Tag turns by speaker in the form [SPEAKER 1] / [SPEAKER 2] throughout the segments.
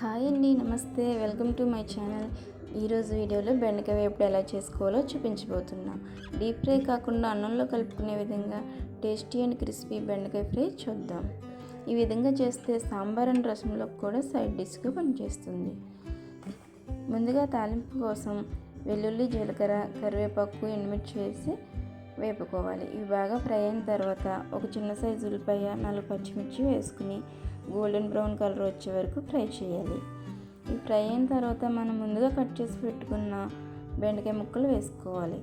[SPEAKER 1] Hi అండి నమస్తే. Welcome to my channel. ఈరోజు వీడియోలో బెండకాయ వేపుడు ఎలా చేసుకోవాలో చూపించబోతున్నాం. డీప్ ఫ్రై కాకుండా అన్నంలో కలుపుకునే విధంగా టేస్టీ అండ్ క్రిస్పీ బెండకాయ ఫ్రై చూద్దాం. ఈ విధంగా చేస్తే సాంబార్ అండ్ రసంలో కూడా సైడ్ డిష్గా పనిచేస్తుంది. ముందుగా తాలింపు కోసం వెల్లుల్లి జీలకర్ర కరివేపాకు ఎండుమిర్చి వేసి వేపుకోవాలి. ఇవి బాగా ఫ్రై అయిన తర్వాత ఒక చిన్న సైజు ఉల్లిపాయ నాలుగు పచ్చిమిర్చి వేసుకుని గోల్డెన్ బ్రౌన్ కలర్ వచ్చే వరకు ఫ్రై చేయాలి. ఈ ఫ్రై అయిన తర్వాత మనం ముందుగా కట్ చేసి పెట్టుకున్న బెండకాయ ముక్కలు వేసుకోవాలి.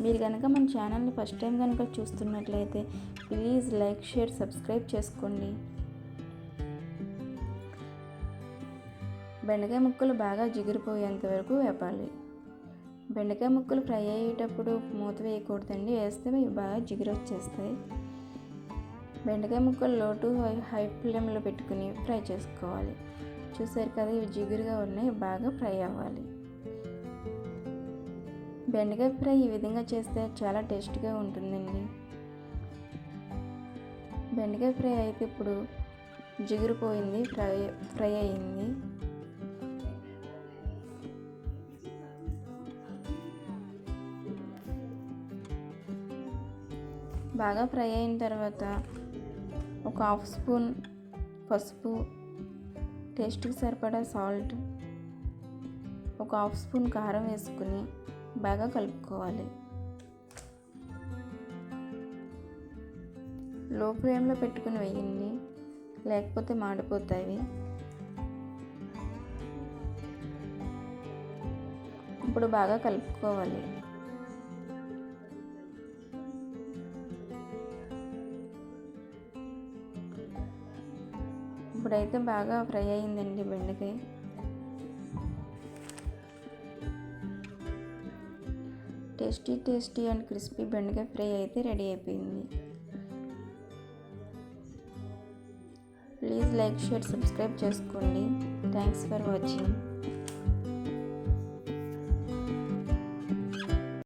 [SPEAKER 1] మీరు కనుక మన ఛానల్ని ఫస్ట్ టైం కనుక చూస్తున్నట్లయితే ప్లీజ్ లైక్ షేర్ సబ్స్క్రైబ్ చేసుకోండి. బెండకాయ ముక్కలు బాగా జిగిరిపోయేంత వరకు వేపాలి. బెండకాయ ముక్కలు ఫ్రై అయ్యేటప్పుడు మూత వేయకూడదండి. వేస్తే ఇవి బాగా జిగురు వచ్చేస్తాయి. బెండకాయ ముక్కలు లో టు హై హై ఫ్లేమ్లో పెట్టుకుని ఫ్రై చేసుకోవాలి. చూసారు కదా ఇవి జిగురుగా ఉన్నాయి బాగా ఫ్రై అవ్వాలి. బెండకాయ ఫ్రై ఈ విధంగా చేస్తే చాలా టేస్ట్గా ఉంటుందండి. బెండకాయ ఫ్రై అయితే ఇప్పుడు జిగురుపోయింది ఫ్రై ఫ్రై అయింది. బాగా ఫ్రై అయిన తర్వాత ఒక హాఫ్ స్పూన్ పసుపు టేస్ట్కి సరిపడా సాల్ట్ ఒక హాఫ్ స్పూన్ కారం వేసుకుని బాగా కలుపుకోవాలి. లో ఫ్లేమ్లో పెట్టుకుని వేయండి లేకపోతే మాడిపోతాయి. ఇప్పుడు బాగా కలుపుకోవాలి. ఇప్పుడైతే బాగా ఫ్రై అయిందండి బెండకాయ. టేస్టీ టేస్టీ అండ్ క్రిస్పీ బెండకాయ ఫ్రై అయితే రెడీ అయిపోయింది. ప్లీజ్ లైక్ షేర్ సబ్స్క్రైబ్ చేసుకోండి. Thanks for watching.